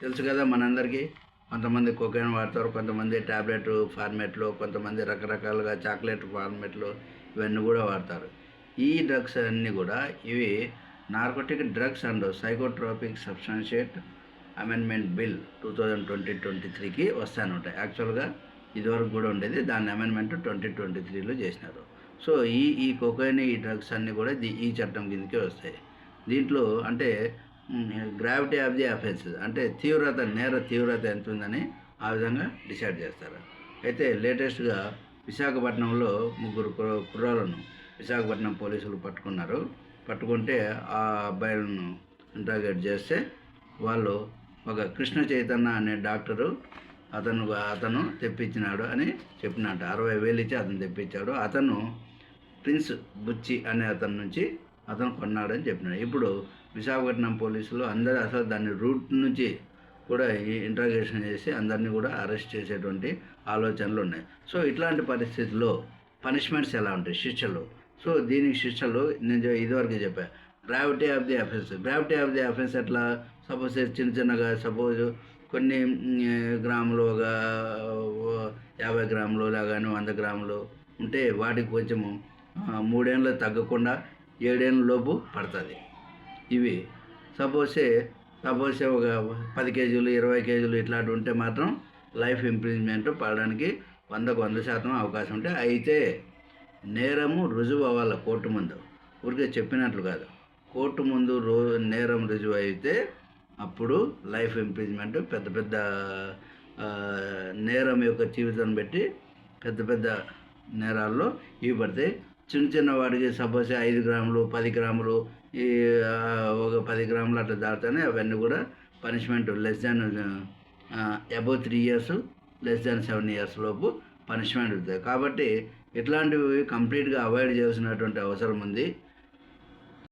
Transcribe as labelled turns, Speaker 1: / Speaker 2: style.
Speaker 1: తెలుసు కదా మనందరికీ. కొంతమంది కొకైన్ వాడతారు కొంతమంది ట్యాబ్లెట్ ఫార్మేట్లో కొంతమంది రకరకాలుగా చాక్లెట్ ఫార్మేట్లో ఇవన్నీ కూడా వాడతారు. ఈ డ్రగ్స్ అన్నీ కూడా ఇవి narcotic drugs and psychotropic substances amendment bill two thousand twenty twenty త్రీకి వస్తాను ఉంటాయి యాక్చువల్గా ఇదివరకు కూడా ఉండేది దాని అమెండ్మెంట్ ట్వంటీ ట్వంటీ త్రీలో చేసినారు. సో ఈ ఈ కొకైన్ ఈ డ్రగ్స్ అన్నీ కూడా దీ- ఈ చట్టం కిందకే వస్తాయి. దీంట్లో అంటే గ్రావిటీ ఆఫ్ ది అఫెన్సెస్ అంటే తీవ్రత నేర తీవ్రత ఎంత ఉందని ఆ విధంగా డిసైడ్ చేస్తారు. అయితే లేటెస్ట్గా విశాఖపట్నంలో ముగ్గురు కుర్రాలను విశాఖపట్నం పోలీసులు పట్టుకున్నారు. పట్టుకుంటే ఆ అబ్బాయిలను ఇంట్రాగేట్ చేస్తే వాళ్ళు ఒక కృష్ణ చైతన్య అనే డాక్టరు అతను అతను తెప్పించినాడు అని చెప్పినట్టు. అరవై వేలు ఇచ్చి అతను తెప్పించాడు. అతను ప్రిన్స్ బుచ్చి అనే అతని నుంచి అతను కొన్నాడని చెప్పినాడు. ఇప్పుడు విశాఖపట్నం పోలీసులు అందరూ అసలు దాని రూట్ నుంచి కూడా ఇంట్రాగేషన్ చేసి అందరినీ కూడా అరెస్ట్ చేసేటువంటి ఆలోచనలు ఉన్నాయి. సో ఇట్లాంటి పరిస్థితుల్లో పనిష్మెంట్స్ ఎలా ఉంటాయి శిక్షలు? సో దీనికి శిక్షలు నేను ఇదివరకు చెప్పాను gravity of the offence gravity of the offence ఎట్లా? సపోజ్ చిన్న చిన్నగా సపోజ్ కొన్ని గ్రాములు ఒక యాభై గ్రాములు కానీ వంద గ్రాములు ఉంటే వాటికి కొంచెము మూడేళ్ళు తగ్గకుండా ఏడేళ్ళ లోపు పడుతుంది. ఇవి సపోజే సపోజ్ ఒక పది కేజీలు ఇరవై కేజీలు ఇట్లాంటివి ఉంటే మాత్రం లైఫ్ ఇంప్రూవ్మెంట్ పడడానికి వందకు వంద శాతం అవకాశం ఉంటే అయితే నేరము రుజువు అవ్వాలి కోర్టు ముందు. ఊరికే చెప్పినట్లు కాదు. కోర్టు ముందు రో నేరం రుజువు అయితే అప్పుడు లైఫ్ ఇంప్రూవ్మెంట్ పెద్ద పెద్ద నేరం యొక్క జీవితాన్ని బట్టి పెద్ద పెద్ద నేరాల్లో ఇవి పడతాయి. చిన్న చిన్న వాడికి సపోజ్ ఐదు గ్రాములు పది గ్రాములు ఈ ఒక పది గ్రాములు అట్లా దాటితేనే అవన్నీ కూడా punishment less than above three years less than seven years లోపు పనిష్మెంట్ ఉంటుంది కాబట్టి ఇట్లాంటివి కంప్లీట్గా అవాయిడ్ చేయాల్సినటువంటి అవసరం ఉంది.